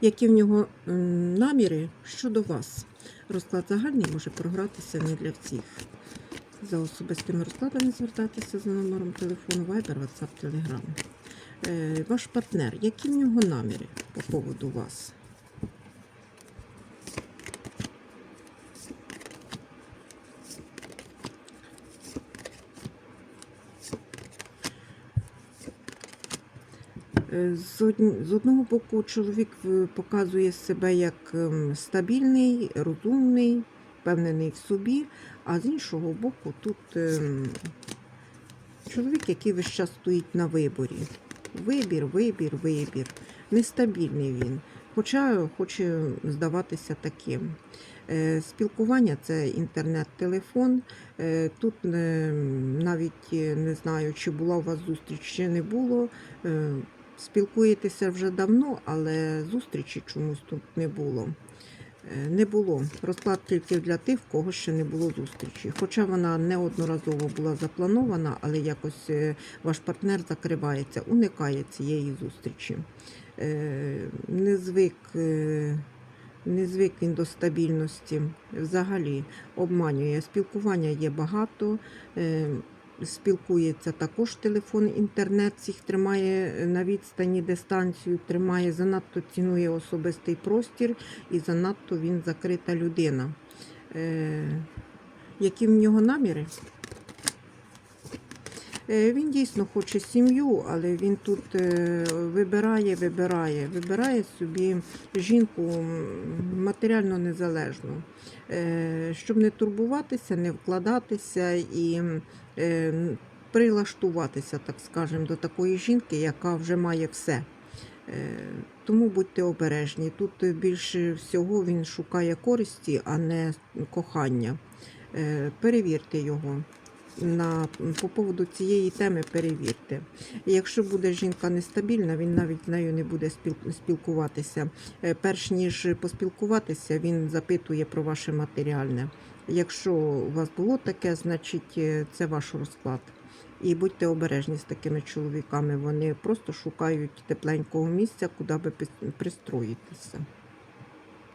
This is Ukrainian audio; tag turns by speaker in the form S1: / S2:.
S1: Які в нього наміри щодо вас? Розклад загальний може програтися не для всіх. За особистими розкладами звертайтеся за номером телефону Viber, WhatsApp, Telegram. Е, Ваш партнер, які в нього наміри по поводу вас? З, одн- з одного боку, чоловік е, показує себе як ем, стабільний, розумний, впевнений в собі, а з іншого боку, тут ем, чоловік, який весь час стоїть на виборі. Вибір, вибір, вибір. Нестабільний він, хоча хоче здаватися таким. Е, Спілкування це інтернет-телефон. Е, Тут е, навіть е, не знаю, чи була у вас зустріч, чи не було. Спілкуєтеся вже давно, але зустрічі чомусь тут не було. Е, Не було. Розклад тільки для тих, в кого ще не було зустрічі. Хоча вона неодноразово була запланована, але якось е, ваш партнер закривається, уникає цієї зустрічі. Е, Не звик, не звик він до стабільності. Взагалі обманює. Спілкування є багато. Спілкується також телефон, інтернет всіх тримає на відстані дистанцію, тримає, занадто цінує особистий простір і занадто він закрита людина. Е, які в нього наміри? Е, Він дійсно хоче сім'ю, але він тут е, вибирає, вибирає, вибирає собі жінку матеріально незалежну, Е, щоб не турбуватися, не вкладатися і прилаштуватися, так скажемо, до такої жінки, яка вже має все. Е, Тому будьте обережні. Тут більше всього він шукає користі, а не кохання. Е, Перевірте його. На, по поводу цієї теми перевірте. Якщо буде жінка нестабільна, він навіть з нею не буде спілкуватися. Е, Перш ніж поспілкуватися, він запитує про ваше матеріальне. Якщо у вас було таке, значить е, це ваш розклад. І будьте обережні з такими чоловіками. Вони просто шукають тепленького місця, куди би пристроїтися.